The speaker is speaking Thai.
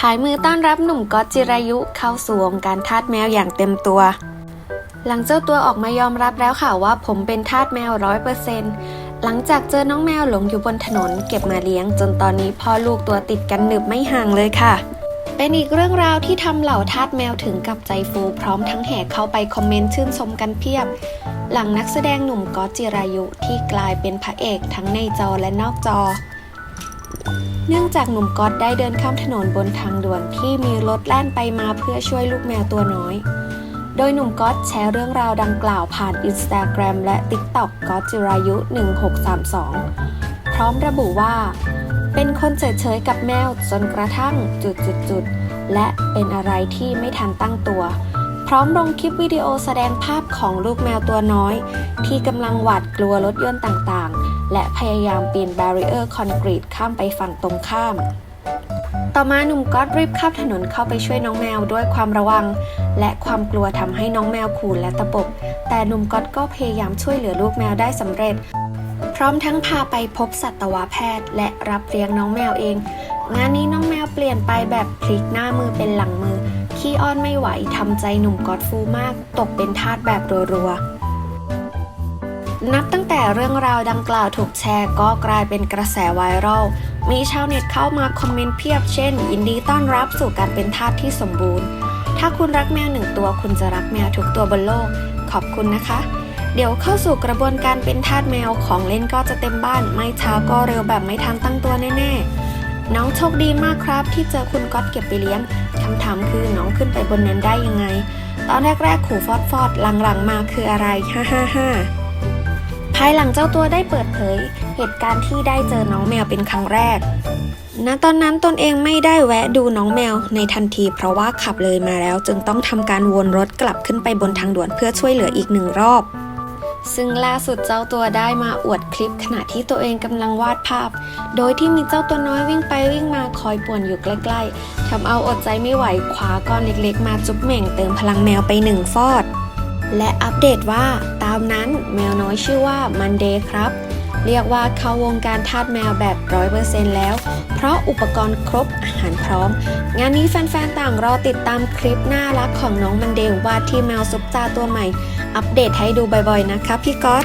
ถ่ายมือต้อนรับหนุ่มก๊อตจิรายุเข้าสู่วงการทาสแมวอย่างเต็มตัว หลังเจ้าตัวออกมายอมรับแล้วค่ะว่าผมเป็นทาสแมวร้อยเปอร์เซ็นต์หลังจากเจอน้องแมวหลงอยู่บนถนน เก็บมาเลี้ยงจนตอนนี้พ่อลูกตัวติดกันหนึบไม่ห่างเลยค่ะ เป็นอีกเรื่องราวที่ทำเหล่าทาสแมวถึงกับใจฟูพร้อมทั้งแห่เข้าไปคอมเมนต์ชื่นชมกันเพียบ หลังนักแสดงหนุ่มก๊อตจิรายุที่กลายเป็นพระเอกทั้งในจอและนอกจอ เนื่องจากหนุ่มก๊อตได้เดินข้ามถนนบนทางด่วนที่มีรถแล่นไปมาเพื่อช่วยลูกแมวตัวน้อย โดยหนุ่มก๊อตแชร์เรื่องราวดังกล่าวผ่าน Instagram และ TikTok ก๊อตจิรายุ 1632 พร้อมระบุว่า เป็นคนเฉยๆกับแมวจนกระทั่งจุดๆๆ และเป็นอะไรที่ไม่ทันตั้งตัวพร้อมลงคลิปวิดีโอแสดงภาพของลูกแมวตัวน้อย ที่กำลังหวาดกลัวรถยนต์ต่างๆ และพยายามปีนแบรีเออร์คอนกรีตข้ามไปฝั่งตรงข้าม ต่อมาหนุ่มก๊อตรีบข้ามถนนเข้าไปช่วยน้องแมวด้วยความระวัง และความกลัวทำให้น้องแมวขู่และตะปบ แต่หนุ่มก๊อตก็พยายามช่วยเหลือลูกแมวได้สำเร็จ พร้อมทั้งพาไปพบสัตวแพทย์ และรับเลี้ยงน้องแมวเอง งานนี้น้องแมวเปลี่ยนไปแบบพลิกหน้ามือเป็นหลังมือขี้อ้อนไม่ไหวทำใจหนุ่มก๊อตฟูมาก ตกเป็นทาสแบบรัวๆ นับตั้งแต่เรื่องราวดังกล่าวถูกแชร์ ก็กลายเป็นกระแสไวรัล มีชาวเน็ตเข้ามาคอมเมนต์เพียบเช่น ยินดีต้อนรับสู่การเป็นทาสที่สมบูรณ์ ถ้าคุณรักแมวหนึ่งตัวคุณจะรักแมวทุกตัวบนโลก ขอบคุณนะคะ เดี๋ยวเข้าสู่กระบวนการเป็นทาสแมวของเล่นก็จะเต็มบ้าน ไม่ช้าก็เร็วแบบไม่ทันตั้งตัวแน่ๆ น้องโชคดีมากครับ ที่เจอคุณก๊อตเก็บไปเลี้ยงคำถามคือน้องขึ้นไปบนนั้นได้ยังไง ตอนแรกๆขู่ฟอดฟอดหลังๆมาคืออะไรฮ่าฮ่าฮ่าายหลังเจ้าตัวได้เปิดเผย เหตุการณ์ที่ได้เจอน้องแมวเป็นครั้งแรกณตอนนั้นตนเองไม่ได้แวะดูน้องแมวในทันที เพราะว่าขับเลยมาแล้วจึงต้องทำการวนรถกลับขึ้นไปบนทางด่วนเพื่อช่วยเหลืออีกหนึ่งรอบ ซึ่งล่าสุดเจ้าตัวได้มาอวดคลิปขณะที่ตัวเองกำลังวาดภาพ โดยที่มีเจ้าตัวน้อยวิ่งไปวิ่งมาคอยป่วนอยู่ใกล้ๆทำเอาอดใจไม่ไหวคว้าก้อนเล็กๆ มาจุ๊บเหม่งเติมพลังแมวไปหนึ่งฟอด และอัปเดตว่าตามนั้นแมวน้อยชื่อว่ามันเดย์ครับ เรียกว่าเข้าวงการทาสแมวแบบร้อยเปอร์เซ็นต์แล้ว เพราะอุปกรณ์ครบอาหารพร้อม งานนี้แฟนๆ ต่างรอติดตามคลิปน่ารักของน้องมันเดย์ว่าที่แมวซุปตาตัวใหม่ อัปเดตให้ดูบ่อยๆ นะคะพี่ก๊อต